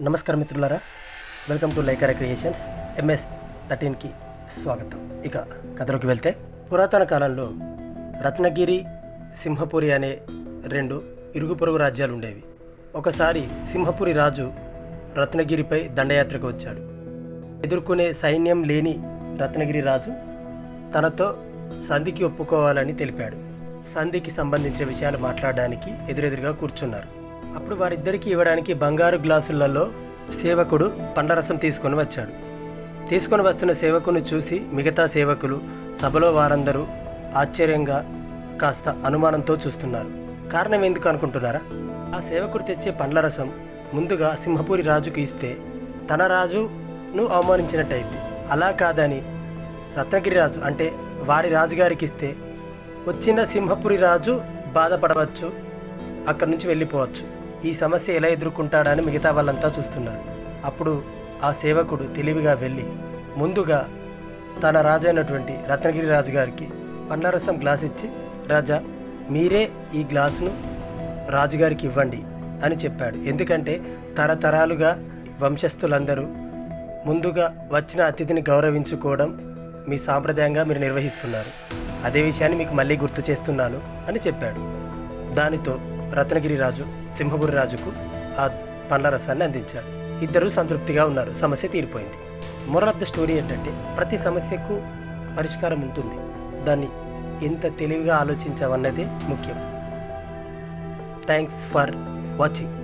నమస్కారం మిత్రులారా. Welcome to liker creations MS థర్టీన్కి స్వాగతం. ఇక కథలోకి వెళ్తే పురాతన కాలంలో రత్నగిరి సింహపురి అనే రెండు ఇరుగు పొరుగు రాజ్యాలు ఉండేవి. ఒకసారి సింహపురి రాజు రత్నగిరిపై దండయాత్రకు వచ్చాడు. ఎదుర్కొనే సైన్యం లేని రత్నగిరి రాజు తనతో సంధికి ఒప్పుకోవాలని తెలిపాడు. సంధికి సంబంధించిన విషయాలు మాట్లాడడానికి ఎదురెదురుగా కూర్చున్నారు. అప్పుడు వారిద్దరికీ ఇవ్వడానికి బంగారు గ్లాసులలో సేవకుడు పండరసం తీసుకొని వచ్చాడు. తీసుకొని వస్తున్న సేవకుని చూసి మిగతా సేవకులు సభలో వారందరూ ఆశ్చర్యంగా కాస్త అనుమానంతో చూస్తున్నారు. కారణం ఎందుకు అనుకుంటున్నారా? ఆ సేవకుడు తెచ్చే పండ్ల రసం ముందుగా సింహపూరి రాజుకు ఇస్తే తన రాజును అవమానించినట్టయింది. అలా కాదని రత్నగిరి రాజు అంటే వారి రాజుగారికి ఇస్తే వచ్చిన సింహపురి రాజు బాధపడవచ్చు అక్కడి నుంచి వెళ్ళిపోవచ్చు. ఈ సమస్య ఎలా ఎదుర్కొంటాడని మిగతా వాళ్ళంతా చూస్తున్నారు. అప్పుడు ఆ సేవకుడు తెలివిగా వెళ్ళి ముందుగా తన రాజైనటువంటి రత్నగిరి రాజు గారికి పండ్లరసం గ్లాస్ ఇచ్చి రాజా మీరే ఈ గ్లాసును రాజుగారికి ఇవ్వండి అని చెప్పాడు. ఎందుకంటే తరతరాలుగా వంశస్థులందరూ ముందుగా వచ్చిన అతిథిని గౌరవించుకోవడం మీ సాంప్రదాయంగా మీరు నిర్వహిస్తున్నారు. అదే విషయాన్ని మీకు మళ్ళీ గుర్తు చేస్తున్నాను అని చెప్పాడు. దానితో రత్నగిరి రాజు సింహపురి రాజుకు ఆ పండ్ల రసాన్ని అందించాడు. ఇద్దరూ సంతృప్తిగా ఉన్నారు. సమస్య తీరిపోయింది. మొరల్ ఆఫ్ ద స్టోరీ ఏంటంటే ప్రతి సమస్యకు పరిష్కారం ఉంటుంది. దాన్ని ఎంత తెలివిగా ఆలోచించామన్నదే ముఖ్యం. Thanks for watching.